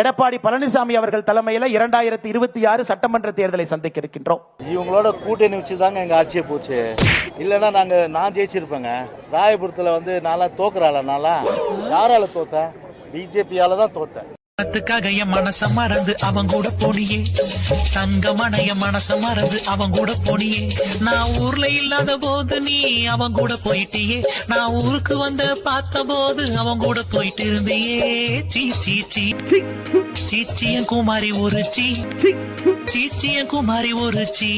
எடப்பாடி பழனிசாமி அவர்கள் தலைமையில் இரண்டாயிரத்தி இருபத்தி ஆறு சட்டமன்ற தேர்தலை சந்திக்க இருக்கின்றோம். இவங்களோட கூட்டணி வச்சு தாங்க எங்க ஆட்சியை போச்சு. இல்லைன்னா நாங்க நான் ஜெயிச்சிருப்பேங்க. ராயபுரத்துல வந்து நான்லாம் தோக்குறாள நான்லாம்? யாரால தோத்தேன்? பிஜேபியால தான் தோத்தேன். பணத்துக்காக என் மனச மறந்து அவன் கூட போனியே. தங்கமான என் மனச மறந்து அவன் கூட போனியே. நான் ஊர்ல இல்லாத போது நீ அவன் கூட போயிட்டியே. நான் ஊருக்கு வந்து பார்த்த போது அவன் கூட போயிட்டு இருந்தியே. சீ சீ சீ. சீச்சியன் குமாரி ஒரு சீ. சீச்சியன் குமாரி ஒரு சீ.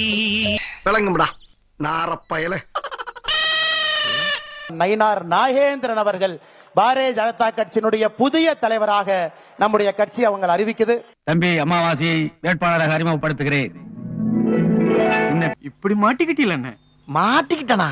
விளங்கும்டா நாரப்பயல நயினார் நாகேந்திரன் அவர்கள் பாரதிய ஜனதா கட்சியினுடைய புதிய தலைவராக நம்முடைய கட்சி அவங்க அறிவிக்குது. தம்பி அமாவாசையை வேட்பாளராக அறிமுகப்படுத்துகிறேன். இப்படி மாட்டிக்கிட்டீல மாட்டிக்கிட்டனா?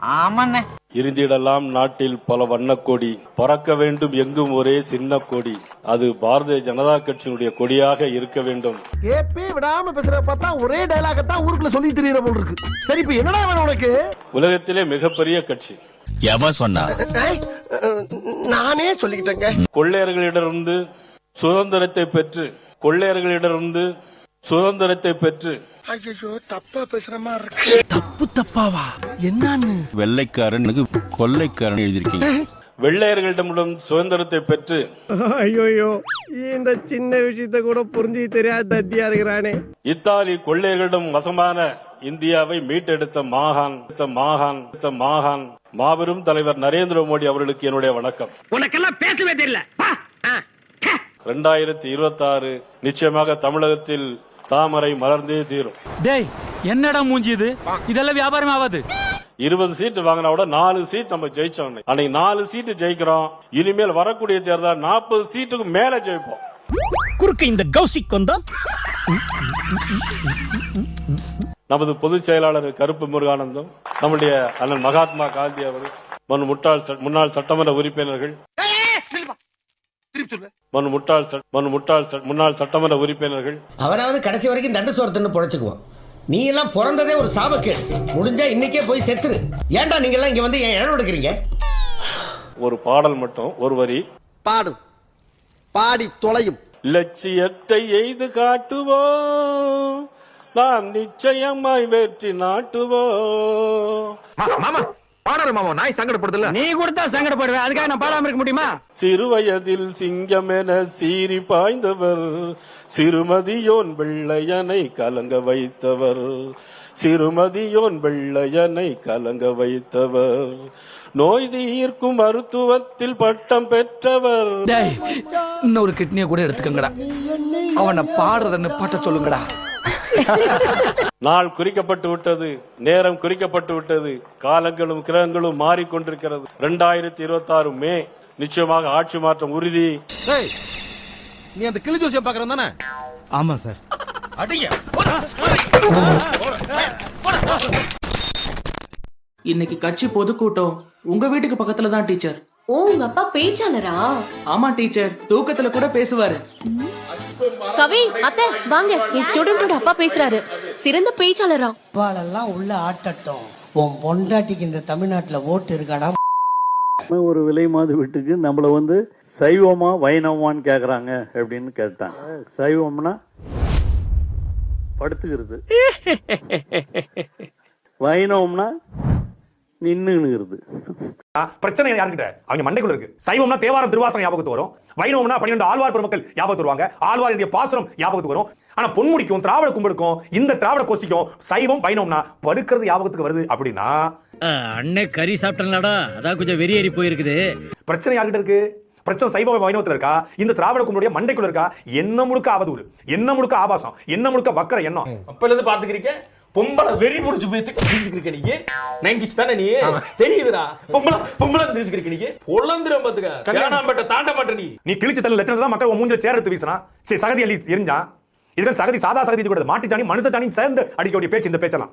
ஆமாண்ணே. இருந்திடலாம் நாட்டில் பல வண்ணக்கொடி. பறக்க வேண்டும் எங்கும் ஒரே சின்ன கொடி. அது பாரதிய ஜனதா கட்சியினுடைய கொடியாக இருக்க வேண்டும். கேப்பே விடாம பேசுற பார்த்தா ஒரே டயலாக தான் ஊருக்குள்ள சொல்லி தெரியற போல் இருக்கு. சரி இப்ப என்னடா வேணும் உனக்கு? உலகத்திலே மிகப்பெரிய கட்சி. எவன் சொன்னா நானே சொல்லிக்கிட்டேங்க. கொள்ளையர்களிடமிருந்து சுதந்திரத்தை பெற்று கொள்ளையர்களிடமிருந்து சுதந்திரத்தை பெற்று ஐயோ தப்பா பேசுற மாதிரி இருக்கு. தப்பு தப்பாவா? என்னன்னு? வெள்ளைக்காரனுக்கு கொள்ளைக்காரன் எழுதியிருக்கீங்க. வெள்ளையர்களிடமிருந்து சுதந்திரத்தை பெற்று ஐயோயோ இந்த சின்ன விஷயத்த கூட புரிஞ்சு தெரியாத தத்தியா இருக்கிறானே இத்தாலி கொள்ளையர்களிடம் வசமான இந்தியாவை மீட்டெடுத்த மாகான் மாகான் மாகான். மாபெரும் தலைவர் நரேந்திர மோடி அவர்களுக்கு என்னுடைய வணக்கம். உனக்கெல்லாம் பேசவே தெரியல. இரண்டாயிரத்தி இருபத்தி ஆறு நிச்சயமாக தமிழகத்தில் தாமரை மலர்ந்தே தீரும். டேய் என்னடா மூஞ்சி இது? இதெல்லாம் வியாபாரம் ஆகாது. இருபது சீட்டு வாங்கினா கூட நாலு சீட் நம்ம ஜெயிச்சோம் அன்னைக்கு நாலு சீட்டு ஜெயிக்கிறோம். இனிமேல் வரக்கூடிய தேர்தல் நாற்பது சீட்டுக்கு மேல ஜெயிப்போம். குறுக்கு இந்த கௌசிக் வந்தா? நமது பொதுச் செயலாளர் கருப்பு முருகானந்தம் நம்முடைய அண்ணன் மகாத்மா காந்தி அவர்கள் முன்னாள் சட்டமன்ற உறுப்பினர்கள் மன் முட்டாள் சட்- மன் முட்டாள் சட்- முன்னாள் சட்டமன்ற உறுப்பினர்கள். அவனாவது கடைசி வரைக்கும் தண்டு சோறு தின்னு பொழைச்சுக்குவான். நீ எல்லாம் பிறந்ததே ஒரு சாபக்கேடு. முடிஞ்சா இன்னைக்கே போய் செத்துரு. ஏன்டா நீங்க எல்லாம் இங்க வந்து ஏன் இடம் எடுக்கிறீங்க? ஒரு பாடல் மட்டும் ஒரு வரி. பாடு. பாடி தொலையும். லட்சியத்தை எய்து காட்டுவோம். நாம் நிச்சயமாய் வெற்றி நாட்டுவோம். மாமா. பாடற மாமா நாய் சங்கடப்படுதல நீ கொடுத்தா சங்கடப்படுவேன். அதுக்காக நான் பாடாம இருக்க முடியுமா? சிறுவயதில் சிங்கம் என சீறி பாய்ந்தவர் சிறுமதியோன் வெள்ளையனை கலங்க வைத்தவர் சிறுமதியோன் வெள்ளையனை கலங்க வைத்தவர். நோய் தீர்க்கும் மருத்துவத்தில் பட்டம் பெற்றவர். டேய் இன்னொரு கிட்னியை கூட எடுத்துக்கங்கடா. அவனை பாடுறதுன்னு பாட்ட சொல்லுங்கடா. நாள் குறிக்கப்பட்டு விட்டது நேரம் குறிக்கப்பட்டு விட்டது காலங்களும் கிரகங்களும் மாறிக்கொண்டிருக்கிறது. இரண்டாயிரத்தி இருபத்தி ஆறு மே நிச்சயமாக ஆட்சி மாற்றம் உறுதி. நீ அந்த கிளி ஜோசியம் பாக்குறேன் தானே? ஆமா சார். இன்னைக்கு கட்சி பொதுக்கூட்டம். உங்க வீட்டுக்கு பக்கத்துல தான் டீச்சர். ஓ உங்க அப்பா பேச்சாளரா? ஆமா டீச்சர். தூக்கத்துல கூட பேசுவாரு. கவி அத்தை வாங்க. என் ஸ்டூடெண்டோட அப்பா பேசுறாரு. சிறந்த பேச்சாளரா. அப்பாலெல்லாம் உள்ள ஆட்டட்டும். உன் பொண்டாட்டிக்கு இந்த தமிழ்நாட்டுல ஓட்டு இருக்காடா? ஒரு விலை மாது வீட்டுக்கு நம்மள வந்து சைவமா வைணவமான்னு கேக்குறாங்க அப்படின்னு கேட்டாங்க. சைவம்னா படுத்துக்கிறது. வைணவம்னா நின்னுங்கிறது பிரச்சனை யாருக்கிட்ட? அவங்க மண்டைக்குள்ள இருக்கு. சைவம்னா தேவாரம் திருவாசகம் ஞாபகத்து வரும். வைணவம்னா பன்னிரண்டு ஆழ்வார் பெருமக்கள் ஞாபகத்து வருவாங்க. ஆழ்வார் எழுதிய பாசுரம் ஞாபகத்துக்கு வரும். ஆனா பொன்முடிக்கும் திராவிட கும்பிடுக்கும் இந்த திராவிட கோஷ்டிக்கும் சைவம் வைணவம்னா படுக்கிறது ஞாபகத்துக்கு வருது அப்படின்னா? அண்ணே கறி சாப்பிட்டலாடா அதான் கொஞ்சம் வெறியேறி போயிருக்குது. பிரச்சனை யார்கிட்ட இருக்கு? பிரச்சனை சைவ வைணவத்துல இருக்கா? இந்த திராவிட கும்பிடுடைய மண்டைக்குள்ள இருக்கா? என்ன முழுக்க அவதூறு. என்ன முழுக்க ஆபாசம். என்ன முழுக்க வக்கர எண்ணம். அப்பல இருந்து பாத்துக்கிறீங்க பொம்பளை வெறி புடிச்சு போய் தெரிஞ்சுக்கிருக்க நீங்க நைன்டிஸ் தானே நீ? தெரியுதுடா. பொம்பளை பொம்பளை தெரிஞ்சுக்கிருக்க நீங்க பொழந்துரும் பாத்துக்க. கல்யாணம். பட்ட தாண்ட மாட்ட நீ. நீ கிழிச்சு தள்ள லட்சணத்தை தான் மக்கள் மூஞ்சில சேர எடுத்து வீசினா சரி சகதி அள்ளி எரிஞ்சான் இதுக்கு சகதி சாதா சகதி இது கூடாது மாட்டு சாணி மனுஷ சாணி சேர்ந்து அடிக்க வேண்டிய பேச்சு இந்த பேச்செல்லாம்.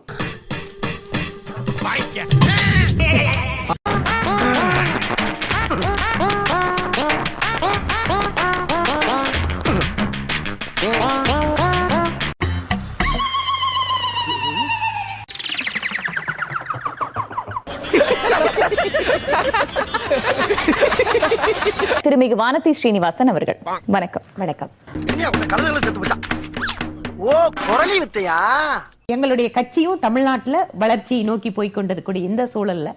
திருமிகு வானதி ஸ்ரீனிவாசன் அவர்கள். வணக்கம். வணக்கம். ஓ குரலி வித்தையா? எங்களுடைய கட்சியும் தமிழ்நாட்டுல வளர்ச்சி நோக்கி போய் கொண்டிருக்கக்கூடிய இந்த சூழல்ல.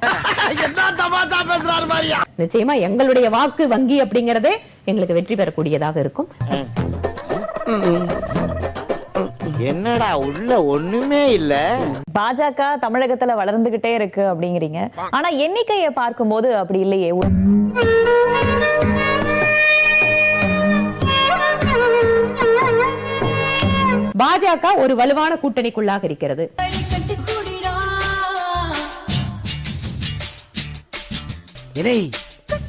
நிச்சயமா எங்களுடைய வாக்கு வங்கி அப்படிங்கறதே எங்களுக்கு வெற்றி பெறக்கூடியதாக இருக்கும். என்னடா உள்ள ஒண்ணுமே இல்ல. பாஜக தமிழகத்துல வளர்ந்துகிட்டே இருக்கு அப்படிங்கிறீங்க. ஆனா எண்ணிக்கையை பார்க்கும்போது அப்படி இல்லையே. பாஜக ஒரு வலுவான கூட்டணிக்குள்ளாக இருக்கிறது.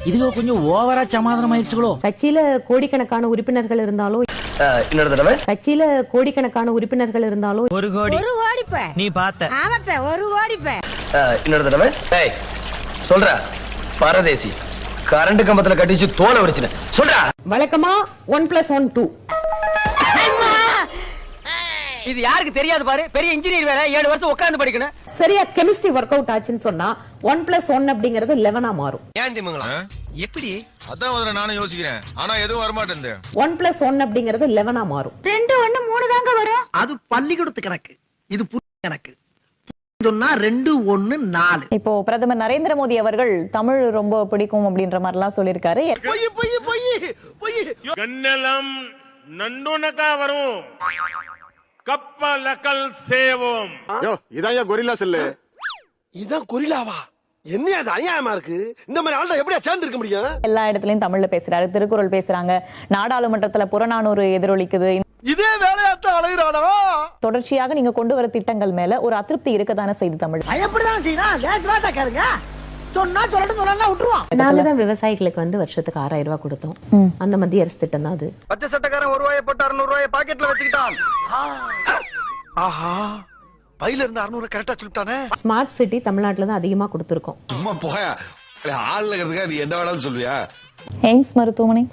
இதுக கொஞ்சம் ஓவரா சமாதானம் ஆயிடுச்சுங்களோ கட்சியில கோடிக்கணக்கான உறுப்பினர்கள் இருந்தாலும் இன்னொரு தடவை. கட்சியில கோடிக்கணக்கான உறுப்பினர்கள் இருந்தாலும் ஒரு கோடி. ஒரு கோடிப்ப. நீ பார்த்த. ஆமாப்ப ஒரு கோடிப்ப. இன்னொரு தடவை. டேய் சொல்ற. பரதேசி கரண்ட் கம்பத்துல கட்டிச்சு தோலை வச்சுன சொல்றா. வழக்கமா ஒன் பிளஸ் ஒன் டூ இது யாருக்கு தெரியாது பாரு. பெரிய இன்ஜினியர் வேற ஏழு வருஷம் உட்கார்ந்து படிக்கணும். சரியா கெமிஸ்ட்ரி ஒர்க் அவுட் ஆச்சுன்னு சொன்னா ஒன் பிளஸ் ஒன் அப்படிங்கறது லெவனா மாறும். ஏன் திமுங்களா? எப்படி? அதான் முதல்ல நானும் யோசிக்கிறேன். ஆனா எதுவும் வரமாட்டேன் ஒன் பிளஸ் ஒன் அப்படிங்கறது லெவனா மாறும். ரெண்டு ஒண்ணு மூணு தாங்க வரும். அது பள்ளிக்கூடத்து கணக்கு. இது கணக்கு. சொன்னா ரெண்டு ஒண்ணு நாலு. இப்போ பிரதமர் நரேந்திர மோடி அவர்கள் தமிழ் ரொம்ப பிடிக்கும் அப்படின்ற மாதிரி எல்லாம் நண்டுனக்கா வரும். கப்பலக்கல் சேவோம். இதான் கொரில்லா செல்லு? இதான் கொரிலாவா என்ன அது அநியாயமா இருக்கு? இந்த மாதிரி ஆள்தான் எப்படியா சேர்ந்து இருக்க முடியும்? எல்லா இடத்துலயும் தமிழ்ல பேசுறாரு திருக்குறள் பேசுறாங்க. நாடாளுமன்றத்துல புறநானூறு எதிரொலிக்குது. இதே வேலையாத்தான் அலைகிறானா தொடர்ச்சியாக நீங்க கொண்டு வர திட்டங்கள் மேல ஒரு அதிருப்தி இருக்கதானே செய்து தமிழ். எப்படிதான் செய்யணும்? லேசுவாட்டா கேளுங்க. சொன்னா சொல்லட்டும் சொல்லலாம் விட்டுருவான். நாங்க தான் விவசாயிகளுக்கு வந்து வருஷத்துக்கு ஆறாயிரம் ரூபாய் கொடுத்தோம். அந்த மத்திய அரசு திட்டம் தான் அது. பச்சை சட்டக்காரன் ஒரு ரூபாயை போட்டு அறுநூறு ரூபாயை பாக்கெட்ல வச்சுக்கிட்டான். ஆஹா. பையில இருந்து அறுநூறு கரெக்டா சொல்லிட்டானே. ஸ்மார்ட் சிட்டி தமிழ்நாட்டுல தான் அதிகமா கொடுத்திருக்கோம். சும்மா போயா. ஆள் நீ என்ன வேணாலும் சொல்லுவியா? எய்ம்ஸ் மருத்துவமனை.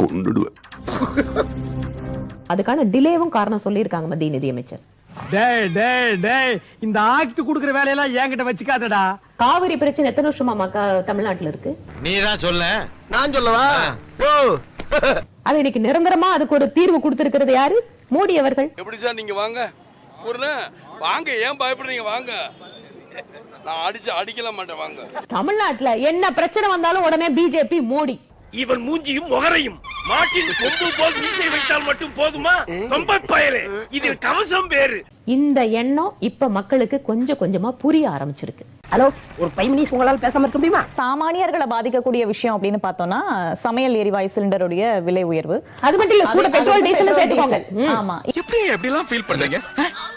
கொண்டுடுவேன் அதுக்கான டிலேவும் காரணம் சொல்லியிருக்காங்க மத்திய நிதியமைச்சர். டேய் டேய் டேய் இந்த ஆக்ட் குடுக்குற வேலையெல்லாம் என்கிட்ட வச்சுக்காதடா. காவிரி பிரச்சனை எத்தனை வருஷமா மக்கா தமிழ்நாட்டுல இருக்கு? நீ தான் சொல்ல. நான் சொல்லவா? ஓ. அது இன்னைக்கு நிரந்தரமா அதுக்கு ஒரு தீர்வு கொடுத்திருக்கிறது யாரு? மோடி அவர்கள். எப்படி சார் நீங்க வாங்க? ஒரு வாங்க ஏன் பயப்படுறீங்க? வாங்க. நான் அடிச்சு அடிக்கல மாட்டேன் வாங்க. தமிழ்நாட்டுல என்ன பிரச்சனை வந்தாலும் உடனே பிஜேபி மோடி. இவன் மூஞ்சியும் முகரையும். மாட்டின் கொம்பு போல் மீசை வைத்தால் மட்டும் போதுமா? ரொம்ப பயலே. இதில் கவசம் வேறு. இந்த எண்ணம் இப்ப மக்களுக்கு கொஞ்சம் கொஞ்சமா புரிய ஆரம்பிச்சிருக்கு. ஹலோ ஒரு ஃபைவ் மினிட்ஸ் உங்களால பேசாம இருக்க முடியுமா? சாமானியர்களை பாதிக்கக்கூடிய விஷயம் அப்படின்னு பார்த்தோம்னா சமையல் எரிவாயு சிலிண்டருடைய விலை உயர்வு. அது மட்டும் இல்ல கூட பெட்ரோல் டீசல் சேர்த்துக்கோங்க. ஆமா. எப்படி எப்படி எல்லாம் ஃபீல் பண்றீங்க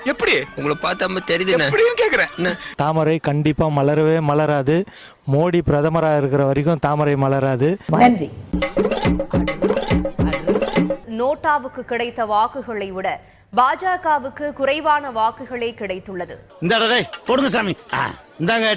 எப்படி? உங்களை பார்த்தா தெரியுது எப்படின்னு கேக்குறேன். தாமரை கண்டிப்பா மலரவே மலராது. மோடி பிரதமரா இருக்கிற வரைக்கும் தாமரை மலராது. நன்றி. நோட்டாவுக்கு கிடைத்த வாக்குகளை விட பாஜகவுக்கு குறைவான வாக்குகளே கிடைத்துள்ளது. இந்த போடுங்க சாமி. இந்தாங்க